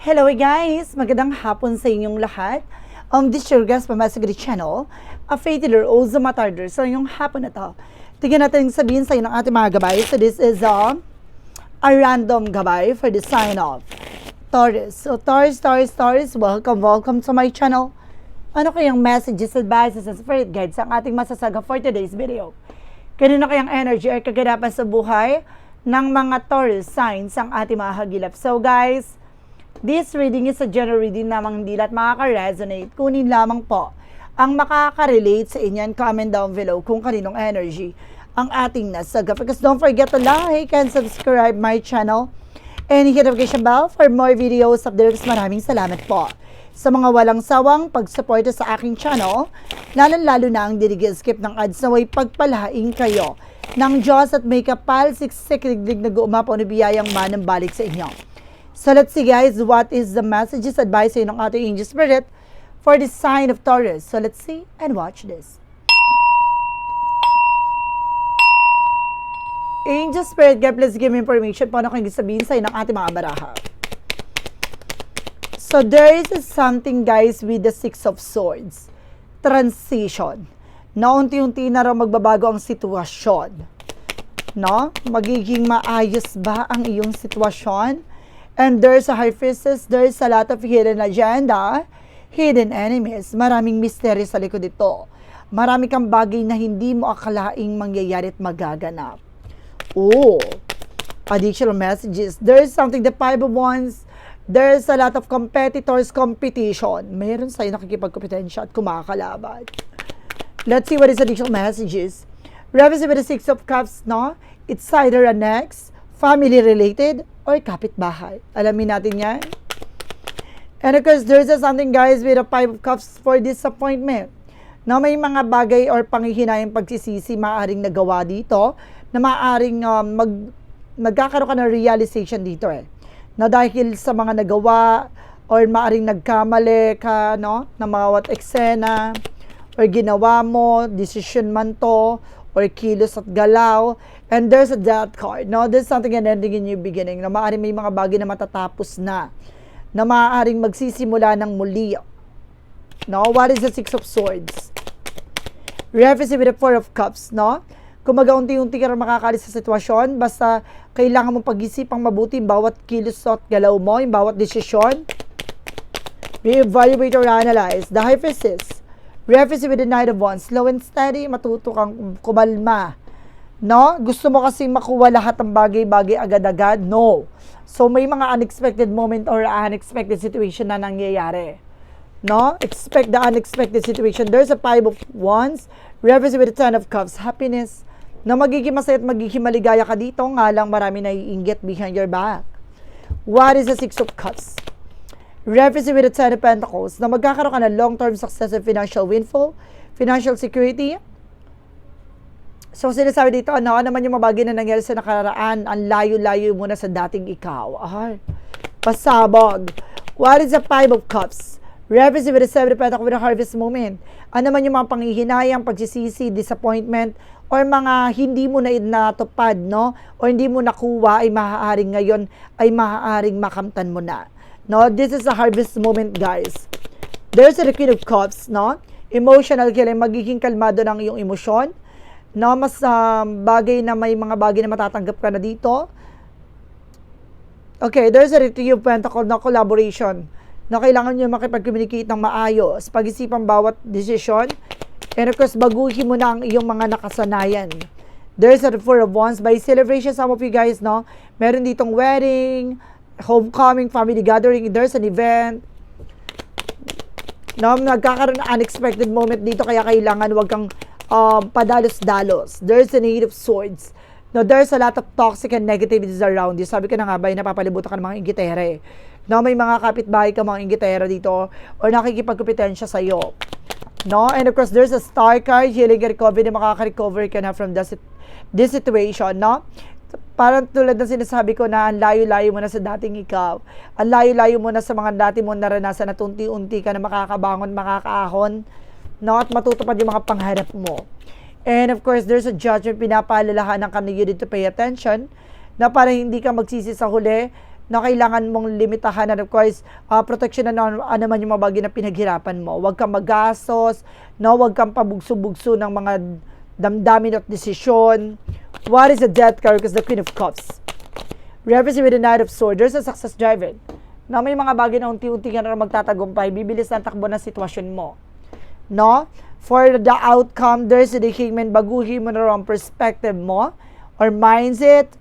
Hello guys! Magandang hapon sa inyong lahat. Um, this is your guest pa Masagri Channel, a faith healer o Zamatarder. So, yung hapon na to, tignan natin sabihin sa inyo ng ating mga gabay. So, this is um, a random gabay for the sign of Taurus. So, Taurus, Taurus, Taurus, welcome, welcome to my channel. Ano kayang messages, advices, and spirit guides ang ating masasaga for today's video? Kanino kayang energy or kaganapan sa buhay ng mga Taurus signs ang ating mga hagilap? So guys, this reading is a general reading namang hindi lahat makaka-resonate. Kunin lamang po ang makaka-relate sa inyo and comment down below kung kaninong energy ang ating nasaga. Because don't forget to like and subscribe my channel and hit the notification bell for more videos updates. Maraming salamat po sa mga walang sawang pagsuporta sa aking channel, lalo-lalo na ang dirigi-skip ng ads na way pagpalaing kayo ng Diyos at may kapal siksik digdig na guumapaw na biyayang manang balik sa inyo. So let's see guys, what is the messages advice ng ating angel spirit for the sign of Taurus. So let's see and watch this. Angel Spirit, God please give me information paano kayong sabihin sa ng ating mga baraha. So there is something guys with the Six of Swords. Transition. Na unti-unti na raw magbabago ang sitwasyon. No? Magiging maayos ba ang iyong sitwasyon? And there's a priestess, there's a lot of hidden agenda, hidden enemies. Maraming misteryo sa likod ito. Marami kang bagay na hindi mo akalaing mangyayari at magaganap. Oh, additional messages. There is something the Five of Wands, there's a lot of competitors competition. Meron sa'yo nakikipagkompetensya at kumakalaban. Let's see what is additional messages. Represent with the Six of Cups, no? It's either an ex, family-related, or kapitbahay. Alamin natin yan. And of course, there's a something guys with a Five of Cups for disappointment. Na may mga bagay or panghihinayang pagsisisi maaring nagawa dito na maaring um, mag, nagkakaroon ka ng realization dito eh. Na dahil sa mga nagawa or maaring nagkamali ka no, na mga what eksena or ginawa mo, decision man to, or kilos at galaw, and there's a death card. No, there's something an ending in new beginning na maaring may mga bagay na matatapos na na maaaring magsisimula ng muli. No, what is the Six of Swords? Reference with the Four of Cups, no? Kumaga unti-unti ka makakalis sa sitwasyon, basta kailangan mong pag-isipang mabuti bawat kilos at galaw mo, yung bawat desisyon. Re-evaluate or analyze. The Priestess. Reference with the Knight of Wands. Slow and steady, matuto kang kumalma. No? Gusto mo kasi makuha lahat ng bagay-bagay agad-agad? No. So may mga unexpected moment or unexpected situation na nangyayari. No? Expect the unexpected situation. There's a five of wands. Reverse with the ten of cups. Happiness. Na magiging masaya at magiging maligaya ka dito. Nga lang marami na iinggit behind your back. What is the six of cups? Reverse with the ten of pentacles. Na magkakaroon ka ng long-term success and financial windfall. Financial security. So, sinasabi dito, ano, ano naman yung mabagay na nangyari sa nakaraan, ang layo-layo mo na sa dating ikaw. Ay, pasabog. What is the five of cups? Represent with the seven of pentacles with the harvest moment. Ano naman yung mga panghihinayang, pagsisisi, disappointment, or mga hindi mo na natupad, no? O hindi mo nakuha, ay maaaring ngayon, ay maaaring makamtan mo na. No? This is a harvest moment, guys. There's a Queen of Cups, no? Emotional kailan magiging kalmado ng iyong emosyon. No, mas um, bagay na may mga bagay na matatanggap ka na dito. Okay, there's a Three of Pentacles na collaboration na kailangan nyo makipag-communicate ng maayos, pag-isipan bawat desisyon, and of course, baguhin mo na ang iyong mga nakasanayan. There's a Four of Wands. By celebration, some of you guys, no, meron ditong wedding, homecoming, family gathering, there's an event, no, nagkakaroon ng unexpected moment dito, kaya kailangan wag kang um, padalos-dalos. There's an eight of swords. No, there's a lot of toxic and negativities around you. Sabi ko na nga ba, napapalibutan ka ng mga ingitere. No, may mga kapitbahay ka mga ingitere dito or nakikipagkompetensya sa iyo. No, and of course, there's a star card, healing and recovery na makaka-recover ka na from this, this situation, no? Parang tulad ng sinasabi ko na ang layo-layo mo na sa dating ikaw. Ang layo-layo mo na sa mga dati mo naranasan na unti-unti ka na makakabangon, makakaahon, no? At matutupad yung mga pangarap mo. And of course, there's a judgment, pinapaalalahanan ka na you need to pay attention na para hindi ka magsisi sa huli na kailangan mong limitahan and of course, uh, protection na ano, ano man yung mga bagay na pinaghirapan mo. Huwag kang magastos, no? huwag kang pabugso-bugso ng mga damdamin at desisyon. What is the death card? Because the Queen of Cups. Referencing with the Knight of Swords, there's a success driven. Na may mga bagay na unti-unti na magtatagumpay, bibilis ang takbo ng sitwasyon mo. No? For the outcome, there's the hangman, baguhin mo na ang perspective mo or mindset,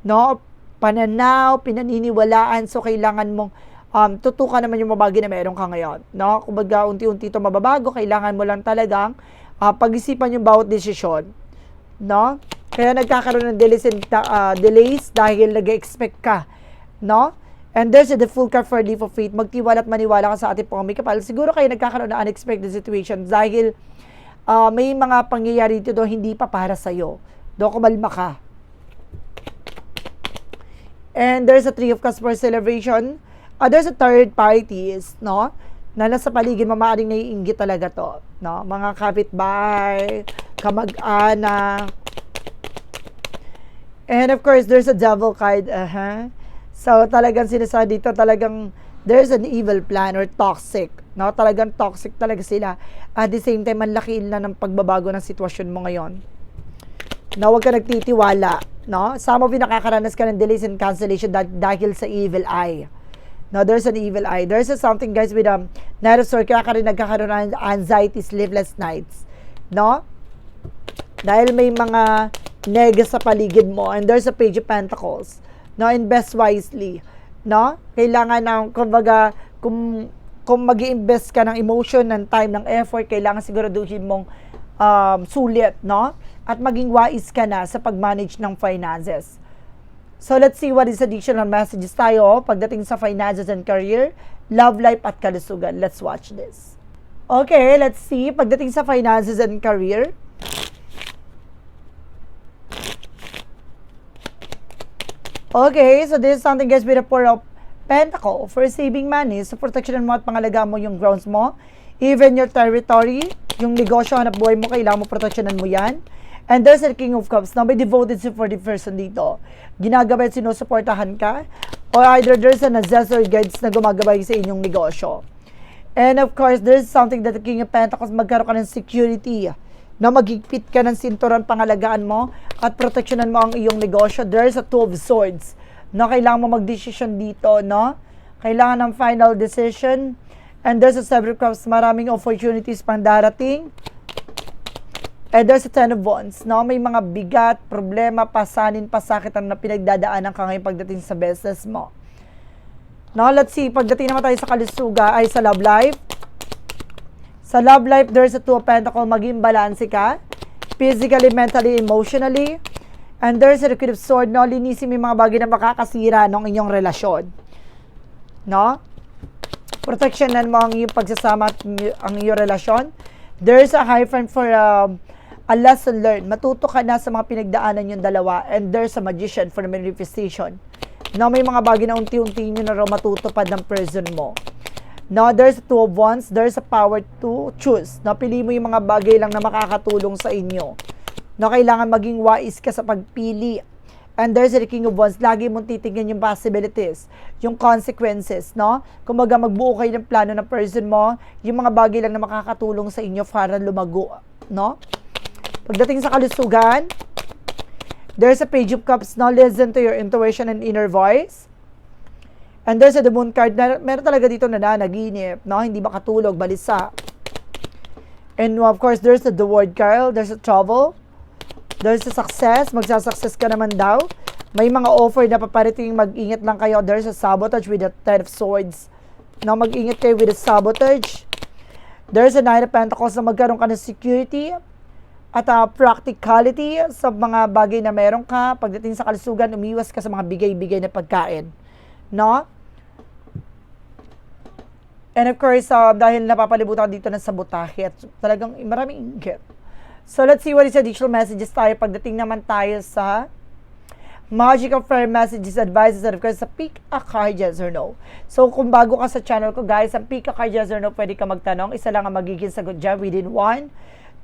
no? Pananaw, pinaniniwalaan, so kailangan mong um, tutukan naman yung mabagi na meron ka ngayon. No? Kumbaga, unti-unti ito mababago, kailangan mo lang talagang uh, pag-isipan yung bawat desisyon. No? Kaya nagkakaroon ng delays, and, uh, delays dahil nag-expect ka. No? And there's a full card for leap of faith. Magtiwala at maniwala ka sa ating pong kapal. Siguro kayo nagkakaroon ng unexpected situations dahil uh, may mga pangyayari dito hindi pa para sa'yo. Doon kumalma ka. And there's a Three of Cups for celebration. Uh, there's a third parties, no? Na nasa paligid mo, maaaring naiinggit talaga to. No? Mga kapitbahay, kamag-anak. And of course, there's a devil card. Uh-huh. So, talagang sinasabi dito, talagang there's an evil plan or toxic. No? Talagang toxic talaga sila. At the same time, ang na ng pagbabago ng sitwasyon mo ngayon. Na huwag ka nagtitiwala. No? Some of you nakakaranas ka ng delays and cancellation dah- dahil sa evil eye. No, there's an evil eye. There's a something guys with um, Knight of kaya ka rin nagkakaroon ng anxiety, sleepless nights. No? Dahil may mga nega sa paligid mo and there's a page of pentacles. No, invest wisely. No? Kailangan ng, kumbaga, kung, kung mag invest ka ng emotion, ng time, ng effort, kailangan siguraduhin mong um, sulit, no? At maging wise ka na sa pag-manage ng finances. So let's see what is additional messages tayo pagdating sa finances and career, love life at kalusugan. Let's watch this. Okay, let's see pagdating sa finances and career. Okay, so this is something guys with a four of pentacle for saving money. So protection mo at pangalaga mo yung grounds mo. Even your territory, yung negosyo, hanap buhay mo, kailangan mo proteksyonan mo yan. And there's a King of Cups. Now, may devoted si for the person dito. Ginagabay at sinusuportahan ka. Or either there's an assessor guides na gumagabay sa inyong negosyo. And of course, there's something that the King of Pentacles, magkaroon ka ng security na magigpit ka ng sinturon pangalagaan mo at proteksyonan mo ang iyong negosyo. There's a Two of Swords na kailangan mo mag-decision dito, no? Kailangan ng final decision. And there's a Seven of Cups, maraming opportunities pang darating. And there's a Ten of Wands, no? May mga bigat, problema, pasanin, pasakitan na pinagdadaanan ka ngayon pagdating sa business mo. No, let's see, pagdating naman tayo sa kalusuga ay sa love life. Sa love life, there's a two of pentacle, maging balanse ka. Physically, mentally, emotionally. And there's a Queen of Sword, no? Linisin mo yung mga bagay na makakasira ng inyong relasyon. No? Protectionan mo ang iyong pagsasama at ang iyong relasyon. There's a high friend for um, a lesson learned. Matuto ka na sa mga pinagdaanan yung dalawa. And there's a magician for manifestation. No, may mga bagay na unti-unti nyo na raw matutupad ng person mo. No, there's two of wands, there's a power to choose. No, pili mo yung mga bagay lang na makakatulong sa inyo. No, kailangan maging wise ka sa pagpili. And there's the King of Wands, lagi mong titingnan yung possibilities, yung consequences, no? Kung maga magbuo kayo ng plano ng person mo, yung mga bagay lang na makakatulong sa inyo para lumago, no? Pagdating sa kalusugan, there's a Page of Cups, no? Listen to your intuition and inner voice. And there's a the moon card na meron talaga dito na nanaginip, no? Hindi makatulog, balisa. And of course, there's the, the word card, there's a trouble. There's a success, magsasuccess ka naman daw. May mga offer na paparating, mag-ingat lang kayo. There's a sabotage with the Ten of Swords. No, mag-ingat kayo with the sabotage. There's a Nine of Pentacles na magkaroon ka ng security at uh, practicality sa mga bagay na meron ka. Pagdating sa kalusugan, umiwas ka sa mga bigay-bigay na pagkain. No? And of course, uh, dahil napapalibutan dito ng sabotahe at talagang maraming inggit. So let's see what is additional messages tayo pagdating naman tayo sa Magical Fair Messages, Advices, and of course, sa Pick a Card, yes or no. So, kung bago ka sa channel ko, guys, ang Pick a Card, yes or no, pwede ka magtanong. Isa lang ang magiging sagot dyan within 1,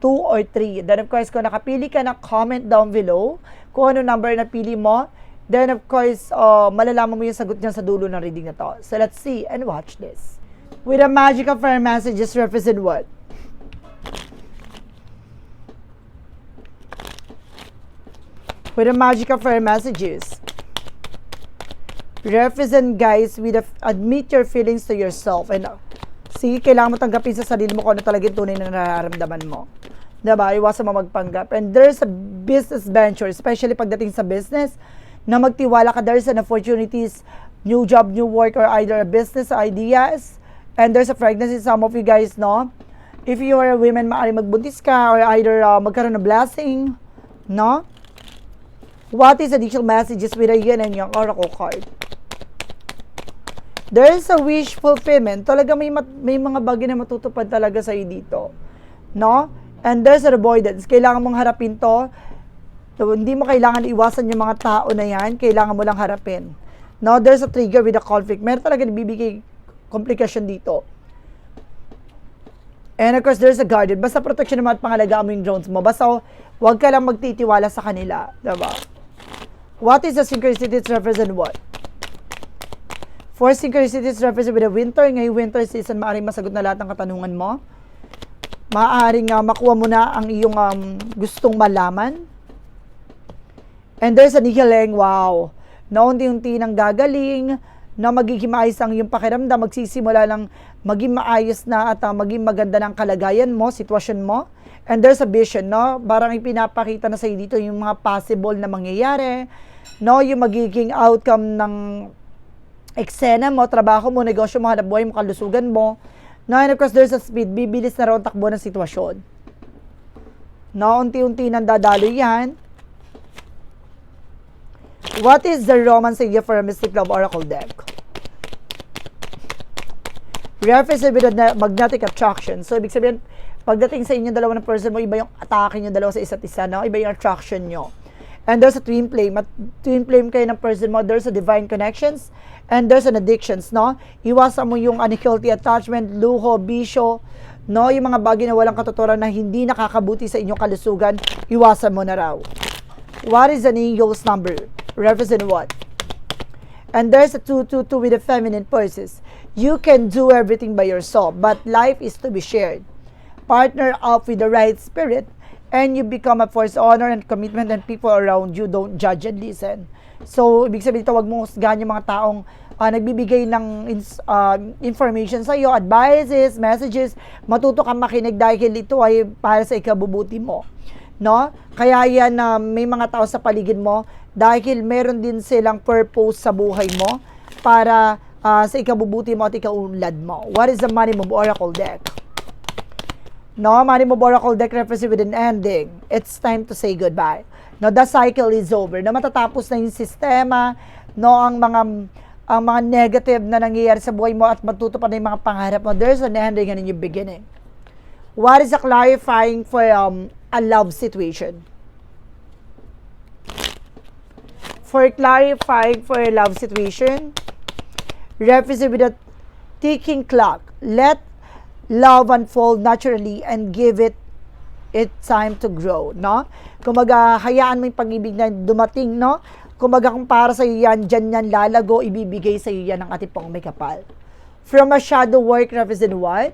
2, or 3. Then, of course, kung nakapili ka na, comment down below kung ano number na pili mo. then of course, uh, malalaman mo yung sagot niya sa dulo ng reading na to. So let's see and watch this. With a magic of fire messages represent what? With a magic of fire messages. Represent guys with a, admit your feelings to yourself and sige, kailangan mo tanggapin sa sarili mo kung ano talaga yung tunay na nararamdaman mo. Diba? Iwasan mo magpanggap. And there's a business venture, especially pagdating sa business, na magtiwala ka, there's an opportunities, new job, new work, or either a business ideas. And there's a pregnancy, some of you guys know. If you are a woman, maaari magbuntis ka, or either uh, magkaroon ng blessing, no? What is additional messages with a yin and yang oracle card? There is a wish fulfillment. Talaga may, mat- may mga bagay na matutupad talaga sa'yo dito. No? And there's an avoidance. Kailangan mong harapin to. So, hindi mo kailangan iwasan yung mga tao na yan. Kailangan mo lang harapin. No? There's a trigger with a conflict. Meron talaga nabibigay komplikasyon dito. And of course, there's a guardian. Basta protection naman at pangalagaan mo yung drones mo. Basta huwag ka lang magtitiwala sa kanila. Diba? What is the synchronicities represent what? For synchronicities represent with the winter. Ngayong winter season, maaaring masagot na lahat ng katanungan mo. Maaaring uh, makuha mo na ang iyong um, gustong malaman. And there's an healing, wow. Na unti-unti nang gagaling, na magiging maayos ang iyong pakiramdam, magsisimula lang maging maayos na at uh, maging maganda ng kalagayan mo, sitwasyon mo. And there's a vision, no? Parang ipinapakita na sa iyo dito yung mga possible na mangyayari, no? Yung magiging outcome ng eksena mo, trabaho mo, negosyo mo, hanap buhay mo, kalusugan mo. No, and of course, there's a speed. Bibilis na raw takbo ng sitwasyon. No, unti-unti nang dadalo yan. What is the romance idea for a Mystic Love Oracle deck? Reference with magnetic attraction. So, ibig sabihin, pagdating sa inyo dalawa ng person mo, iba yung atake nyo dalawa sa isa't isa, no? Iba yung attraction nyo. And there's a twin flame. At twin flame kayo ng person mo, there's a divine connections, and there's an addictions, no? Iwasan mo yung unhealthy attachment, luho, bisyo, no? Yung mga bagay na walang katuturan na hindi nakakabuti sa inyong kalusugan, iwasan mo na raw. What is an angel's number? Represent what? And there's a 222 with the feminine purses. You can do everything by yourself, but life is to be shared. Partner up with the right spirit, and you become a force honor and commitment and people around you don't judge and listen. So, ibig sabihin dito, wag mong husgahan yung mga taong uh, nagbibigay ng ins- uh, information sa iyo, advices, messages, matuto kang makinig dahil ito ay para sa ikabubuti mo. No? Kaya yan na uh, may mga tao sa paligid mo dahil meron din silang purpose sa buhay mo para uh, sa ikabubuti mo at ikaunlad mo. What is the Money Move Oracle deck? No, Money Move Oracle deck represents with an ending. It's time to say goodbye. No, the cycle is over. Na matatapos na yung sistema, no, ang mga ang mga negative na nangyayari sa buhay mo at matutupad na yung mga pangarap mo. There's an ending and a new beginning. What is a clarifying for um, a love situation? For clarifying for a love situation, represent with a ticking clock. Let love unfold naturally and give it it time to grow, no? Kumaga, hayaan mo yung pag-ibig na dumating, no? Kumaga, kung para sa iyo yan, dyan yan lalago, ibibigay sa iyo yan ng ating pong may kapal. From a shadow work, represent what?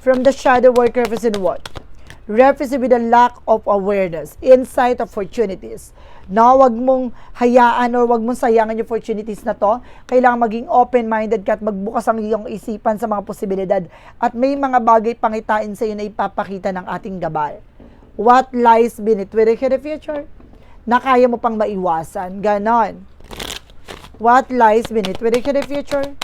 From the shadow work, represent what? Represent with a lack of awareness, insight, opportunities. No, wag mong hayaan or wag mong sayangan yung opportunities na to. Kailangan maging open-minded ka at magbukas ang iyong isipan sa mga posibilidad. At may mga bagay pangitain sa iyo na ipapakita ng ating gabay. What lies beneath with the future? Na kaya mo pang maiwasan. Ganon. What lies beneath with the future?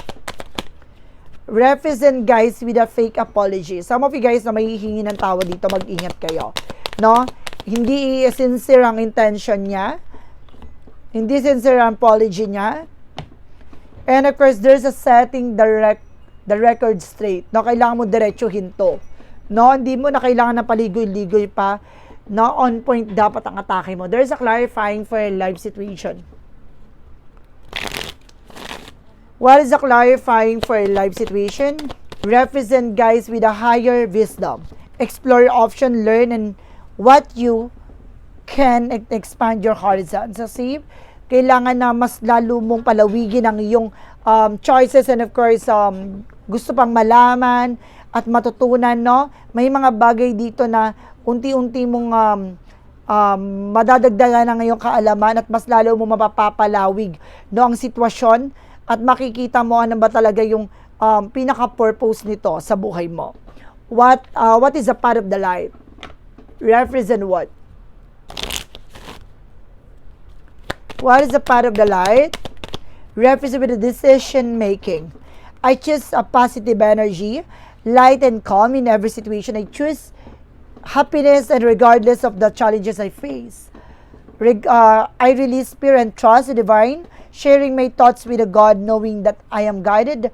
Represent guys with a fake apology. Some of you guys na mahihingi ng tawa dito, mag-ingat kayo. No? Hindi sincere ang intention niya. Hindi sincere ang apology niya. And of course, there's a setting the, rec- the record straight. No, kailangan mo diretsuhin to. No, hindi mo na kailangan na paligoy-ligoy pa. No, on point dapat ang atake mo. There's a clarifying for a life situation. What is a clarifying for a life situation? Represent guys with a higher wisdom. Explore option, learn, and what you can e- expand your horizon. So see, kailangan na mas lalo mong palawigin ang iyong um, choices and of course, um, gusto pang malaman at matutunan, no? May mga bagay dito na unti-unti mong um, um, madadagdagan ng iyong kaalaman at mas lalo mo mapapapalawig no, ang sitwasyon at makikita mo ano ba talaga yung um, pinaka-purpose nito sa buhay mo. What, uh, what is a part of the life? Represent what? What is a part of the light? Represent with the decision making. I choose a positive energy, light and calm in every situation. I choose happiness and regardless of the challenges I face. Reg- uh, I release fear and trust the divine, sharing my thoughts with the God, knowing that I am guided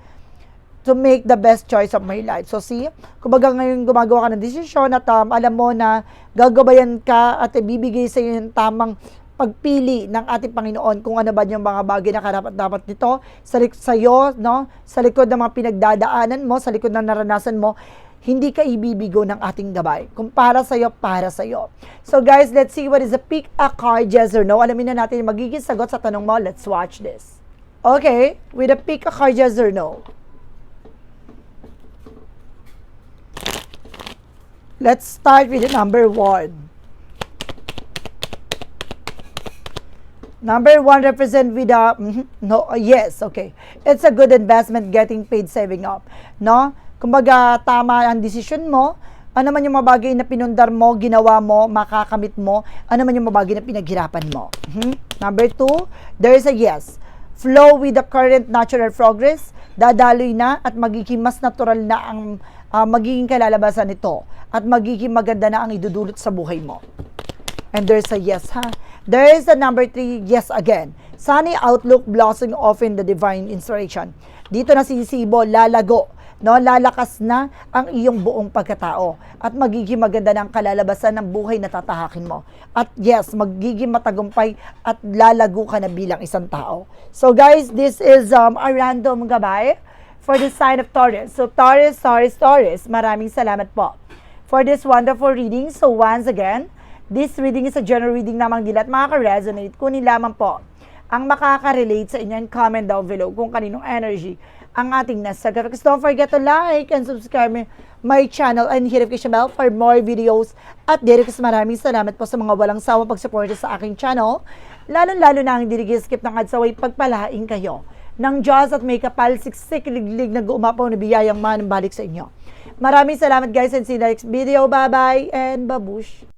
to make the best choice of my life. So see, kumbaga ngayon gumagawa ka ng desisyon at um, alam mo na gagabayan ka at ibibigay sa iyo yung tamang pagpili ng ating Panginoon kung ano ba yung mga bagay na karapat dapat nito sa sa iyo, no? Sa likod ng mga pinagdadaanan mo, sa likod ng naranasan mo, hindi ka ibibigo ng ating gabay. Kung para sa iyo, para sa iyo. So guys, let's see what is a pick a card, yes or no. Alamin na natin yung magiging sagot sa tanong mo. Let's watch this. Okay, with a pick a card, yes or no. Let's start with the number one. Number one represent with a mhm, no yes okay it's a good investment getting paid saving up no kumbaga tama ang decision mo ano man yung mga bagay na pinundar mo ginawa mo makakamit mo ano man yung mga bagay na pinaghirapan mo Mhm. number two there is a yes flow with the current natural progress dadaloy na at magiging mas natural na ang ah, magiging kalalabasan nito at magiging maganda na ang idudulot sa buhay mo And there's a yes, ha? There is a number three, yes again. Sunny outlook blossoming off in the divine inspiration. Dito na sisibo, lalago, no? Lalakas na ang iyong buong pagkatao at magiging maganda ng kalalabasan ng buhay na tatahakin mo. At yes, magiging matagumpay at lalago ka na bilang isang tao. So guys, this is um, a random gabay for the sign of Taurus. So Taurus, Taurus, Taurus, maraming salamat po for this wonderful reading. So once again, this reading is a general reading namang dilat makaka-resonate. Kunin lamang po ang makaka-relate sa inyo and comment down below kung kaninong energy ang ating nasa. Because don't forget to like and subscribe my, channel and hit notification bell for more videos. At Derek, maraming salamat po sa mga walang sawa pagsuporta sa aking channel. Lalo-lalo na ang hindi skip ng adsaway pagpalain kayo ng Diyos at may kapal siksik liglig na gumapaw na biyayang man balik sa inyo. Maraming salamat guys and see you next video. Bye-bye and babush!